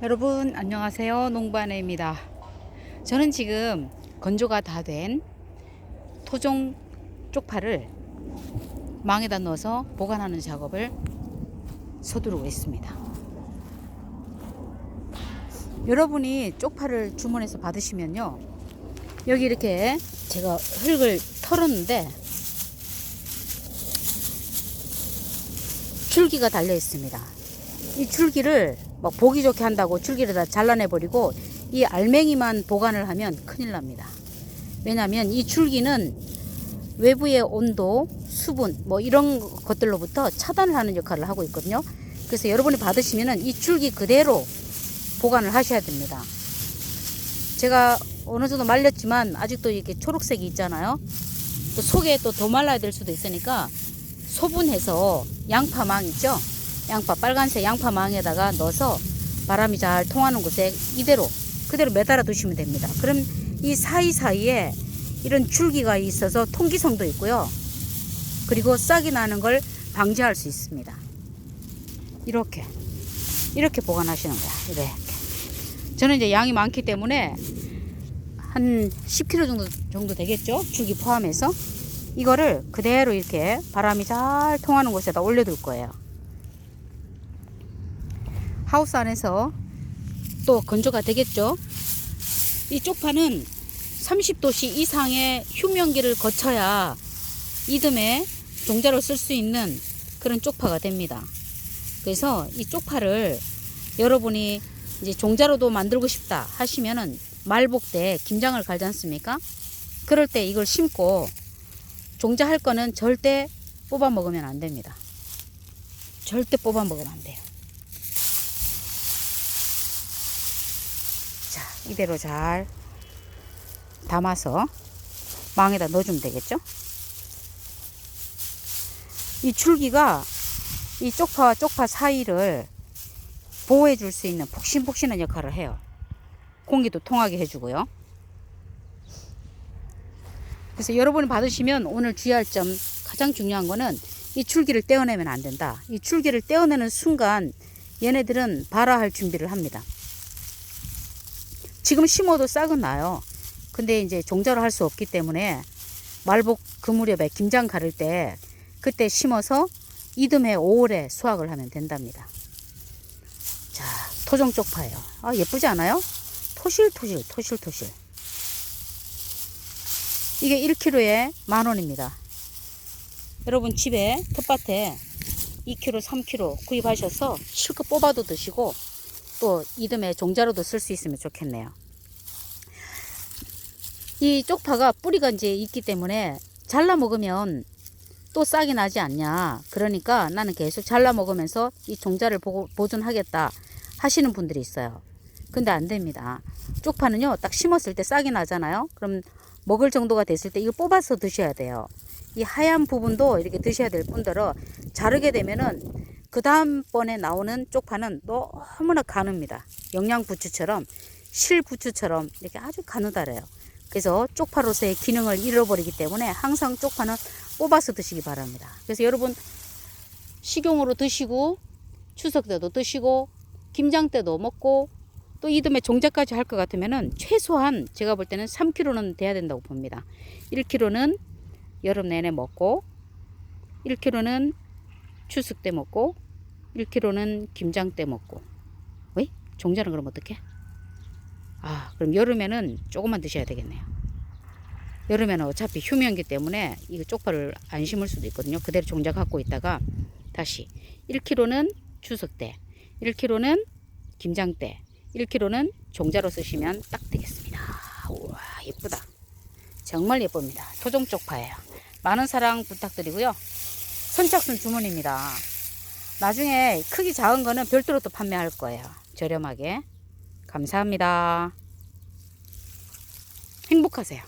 여러분 안녕하세요. 농부아내입니다. 저는 지금 건조가 다 된 토종 쪽파를 망에다 넣어서 보관하는 작업을 서두르고 있습니다. 여러분이 쪽파를 주문해서 받으시면요 여기 이렇게 제가 흙을 털었는데 줄기가 달려 있습니다. 이 줄기를 막 보기 좋게 한다고 줄기를 다 잘라내 버리고 이 알맹이만 보관을 하면 큰일 납니다. 왜냐하면 이 줄기는 외부의 온도, 수분 뭐 이런 것들로부터 차단을 하는 역할을 하고 있거든요. 그래서 여러분이 받으시면은 이 줄기 그대로 보관을 하셔야 됩니다. 제가 어느 정도 말렸지만 아직도 이렇게 초록색이 있잖아요. 또 속에 또 더 말라야 될 수도 있으니까 소분해서 양파망 있죠? 양파 빨간색 양파망에다가 넣어서 바람이 잘 통하는 곳에 이대로 그대로 매달아 두시면 됩니다. 그럼 이 사이사이에 이런 줄기가 있어서 통기성도 있고요. 그리고 싹이 나는 걸 방지할 수 있습니다. 이렇게 이렇게 보관하시는 거야. 이렇게. 저는 이제 양이 많기 때문에 한 10kg 정도 정도 되겠죠? 줄기 포함해서 이거를 그대로 이렇게 바람이 잘 통하는 곳에다 올려둘 거예요. 하우스 안에서 또 건조가 되겠죠. 이 쪽파는 30도씨 이상의 휴면기를 거쳐야 이듬해 종자로 쓸 수 있는 그런 쪽파가 됩니다. 그래서 이 쪽파를 여러분이 이제 종자로도 만들고 싶다 하시면은 말복 때 김장을 갈지 않습니까? 그럴 때 이걸 심고 종자 할 거는 절대 뽑아 먹으면 안 됩니다. 절대 뽑아 먹으면 안 돼요. 자, 이대로 잘 담아서 망에다 넣어주면 되겠죠? 이 줄기가 이 쪽파와 쪽파 사이를 보호해 줄 수 있는 폭신폭신한 역할을 해요. 공기도 통하게 해주고요. 그래서 여러분이 받으시면 오늘 주의할 점 가장 중요한 거는 이 줄기를 떼어내면 안 된다. 이 줄기를 떼어내는 순간 얘네들은 발화할 준비를 합니다. 지금 심어도 싹은 나요. 근데 이제 종자를 할수 없기 때문에 말복 그 무렵에 김장 가를 때 그때 심어서 이듬해 5월에 수확을 하면 된답니다. 자, 토종 쪽파예요. 아, 예쁘지 않아요? 토실토실, 토실토실. 이게 1kg에 만 원입니다. 여러분 집에 텃밭에 2kg, 3kg 구입하셔서 실컷 뽑아도 드시고 또 이듬해 종자로도 쓸 수 있으면 좋겠네요. 이 쪽파가 뿌리가 이제 있기 때문에 잘라 먹으면 또 싹이 나지 않냐. 그러니까 나는 계속 잘라 먹으면서 이 종자를 보, 보존하겠다 하시는 분들이 있어요. 근데 안 됩니다. 쪽파는요, 딱 심었을 때 싹이 나잖아요. 그럼 먹을 정도가 됐을 때 이걸 뽑아서 드셔야 돼요. 이 하얀 부분도 이렇게 드셔야 될 뿐더러 자르게 되면은 그 다음번에 나오는 쪽파는 너무나 가늡니다. 영양부추처럼 실부추처럼 이렇게 아주 가느다래요. 그래서 쪽파로서의 기능을 잃어버리기 때문에 항상 쪽파는 뽑아서 드시기 바랍니다. 그래서 여러분 식용으로 드시고 추석 때도 드시고 김장 때도 먹고 또 이듬해 종자까지 할 것 같으면은 최소한 제가 볼 때는 3kg는 돼야 된다고 봅니다. 1kg는 여름 내내 먹고 1kg는 추석 때 먹고 1kg는 김장 때 먹고 왜? 종자는 그럼 어떻게? 아 그럼 여름에는 조금만 드셔야 되겠네요. 여름에는 어차피 휴면기 때문에 이거 쪽파를 안 심을 수도 있거든요. 그대로 종자 갖고 있다가 다시 1kg는 추석 때, 1kg는 김장 때, 1kg는 종자로 쓰시면 딱 되겠습니다. 우와 예쁘다. 정말 예쁩니다. 토종 쪽파예요. 많은 사랑 부탁드리고요. 선착순 주문입니다. 나중에 크기 작은 거는 별도로 또 판매할 거예요. 저렴하게. 감사합니다. 행복하세요.